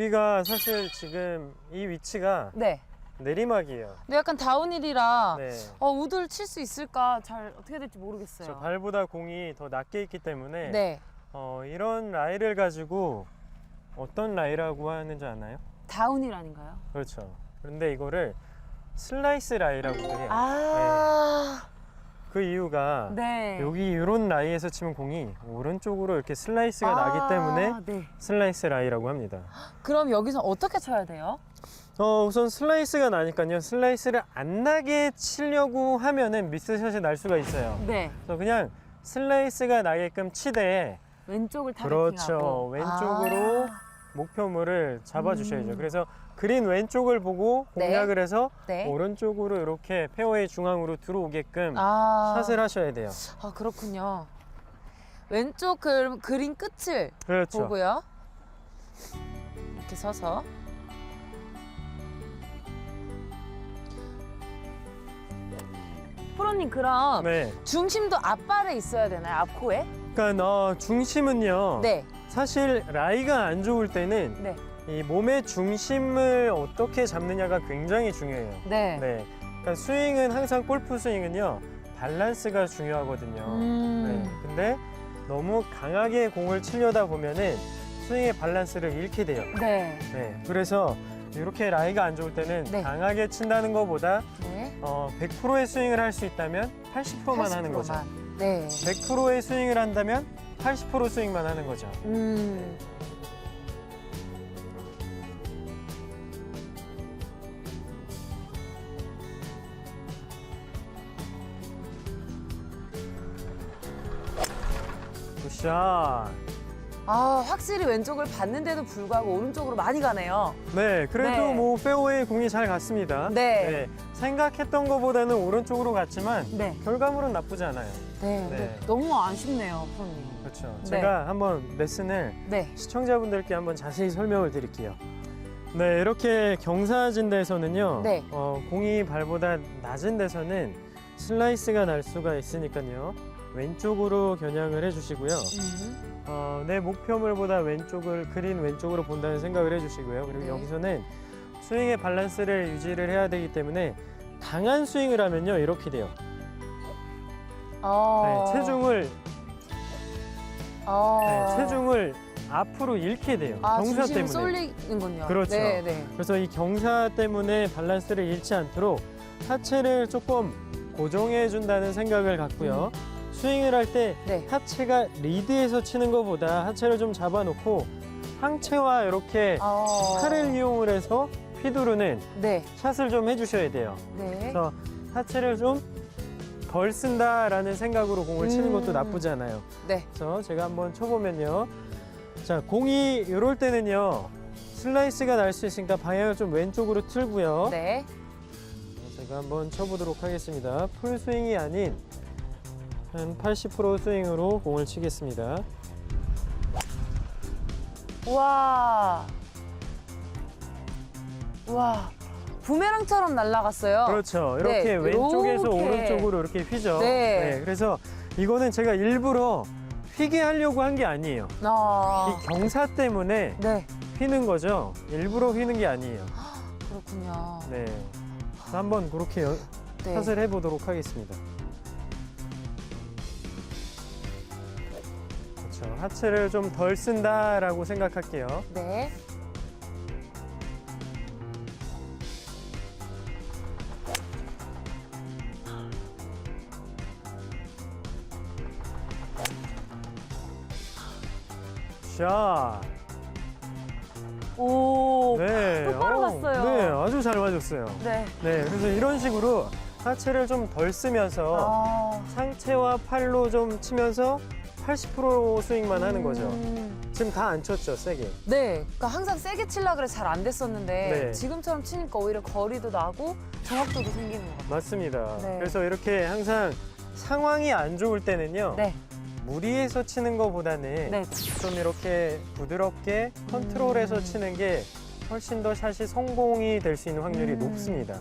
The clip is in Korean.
여기가 사실 지금 이 위치가 네. 내리막이에요. 근데 약간 다운힐이라 네. 어, 우드를 칠 수 있을까 잘 어떻게 될지 모르겠어요. 저 발보다 공이 더 낮게 있기 때문에 네. 어, 이런 라이를 가지고 어떤 라이라고 하는지 아나요? 다운힐 아닌가요? 그렇죠. 그런데 이거를 슬라이스 라이라고 해요. 아. 그 이유가 네. 여기 이런 라이에서 치면 공이 오른쪽으로 이렇게 슬라이스가 아, 나기 때문에 네. 슬라이스 라이라고 합니다. 그럼 여기서 어떻게 쳐야 돼요? 어, 우선 슬라이스가 나니까요. 슬라이스를 안 나게 치려고 하면은 미스샷이 날 수가 있어요. 네. 그래서 그냥 슬라이스가 나게끔 치되 왼쪽을 그렇죠. 타겟팅하고. 왼쪽으로 아, 목표물을 잡아주셔야죠. 음. 그래서 그린 왼쪽을 보고 네. 공략을 해서 네. 오른쪽으로 이렇게 페어웨이 중앙으로 들어오게끔 아. 샷을 하셔야 돼요. 아, 그렇군요. 왼쪽 그, 그린 끝을 그렇죠. 보고요. 이렇게 서서. 프로님 그럼 네. 중심도 앞발에 있어야 되나요? 앞코에? 그러니까 어, 중심은요. 네. 사실 라이가 안 좋을 때는 네. 이 몸의 중심을 어떻게 잡느냐가 굉장히 중요해요. 네. 네. 그러니까 스윙은 항상 골프 스윙은요. 밸런스가 중요하거든요. 음. 네. 근데 너무 강하게 공을 치려다 보면은 스윙의 밸런스를 잃게 돼요. 네. 네. 그래서 이렇게 라이가 안 좋을 때는 네. 강하게 친다는 것보다 네. 어, 100%의 스윙을 할 수 있다면 80%만 하는 거죠. 80%만. 네. 100%의 스윙을 한다면 80% 스윙만 하는 거죠. 음. 굿샷. 아, 확실히 왼쪽을 봤는데도 불구하고 오른쪽으로 많이 가네요. 네, 그래도 네. 뭐 페어웨이 공이 잘 갔습니다. 네. 생각했던 것보다는 오른쪽으로 갔지만 네. 결과물은 나쁘지 않아요. 네. 네. 너무 아쉽네요, 프로님. 그렇죠. 네. 제가 한번 레슨을 네. 시청자분들께 한번 자세히 설명을 드릴게요. 네, 이렇게 경사진 데서는요. 네. 어, 공이 발보다 낮은 데서는 슬라이스가 날 수가 있으니까요. 왼쪽으로 겨냥을 해주시고요. 음. 어, 내 목표물보다 왼쪽을 그린 왼쪽으로 본다는 생각을 해주시고요. 그리고 네. 여기서는 스윙의 밸런스를 유지를 해야 되기 때문에 강한 스윙을 하면요 이렇게 돼요. 어. 네, 체중을 어. 네, 체중을 앞으로 잃게 돼요. 아, 경사 때문에. 쏠리는군요. 그렇죠. 네, 네. 그래서 이 경사 때문에 밸런스를 잃지 않도록 하체를 조금 고정해 준다는 생각을 갖고요. 스윙을 할 때 네. 하체가 리드에서 치는 것보다 하체를 좀 잡아놓고 상체와 이렇게 어. 팔을 이용을 해서 휘두르는 네. 샷을 좀 해주셔야 돼요. 네. 그래서 하체를 좀 덜 쓴다라는 생각으로 공을 치는 것도 음. 나쁘지 않아요. 네. 그래서 제가 한번 쳐보면요. 자, 공이 이럴 때는요. 슬라이스가 날 수 있으니까 방향을 좀 왼쪽으로 틀고요. 네. 자, 제가 한번 쳐보도록 하겠습니다. 풀 스윙이 아닌 한 80% 스윙으로 공을 치겠습니다. 와. 와. 부메랑처럼 날아갔어요. 그렇죠. 이렇게 네, 왼쪽에서 이렇게. 오른쪽으로 이렇게 휘죠. 네. 그래서 이거는 제가 일부러 휘게 하려고 한 게 아니에요. 아. 이 경사 때문에 네. 휘는 거죠. 일부러 휘는 게 아니에요. 그렇군요. 네. 한번 그렇게 여- 네. 샷을 해보도록 하겠습니다. 그렇죠. 하체를 좀 덜 쓴다라고 생각할게요. 네. 샷. 오. 네. 똑바로 어, 갔어요. 네, 아주 잘 맞았어요. 네. 네, 그래서 이런 식으로 하체를 좀 덜 쓰면서 아. 상체와 팔로 좀 치면서 80% 스윙만 하는 거죠. 음. 지금 다 안 쳤죠, 세게. 네, 그러니까 항상 세게 칠라 그래 잘 안 됐었는데 네. 지금처럼 치니까 오히려 거리도 나고 정확도도 생기는 것 같아요. 맞습니다. 네. 그래서 이렇게 항상 상황이 안 좋을 때는요. 네, 무리해서 치는 것보다는 네, 좀 이렇게 부드럽게 컨트롤해서 음. 치는 게 훨씬 더 샷이 성공이 될 수 있는 확률이 음. 높습니다.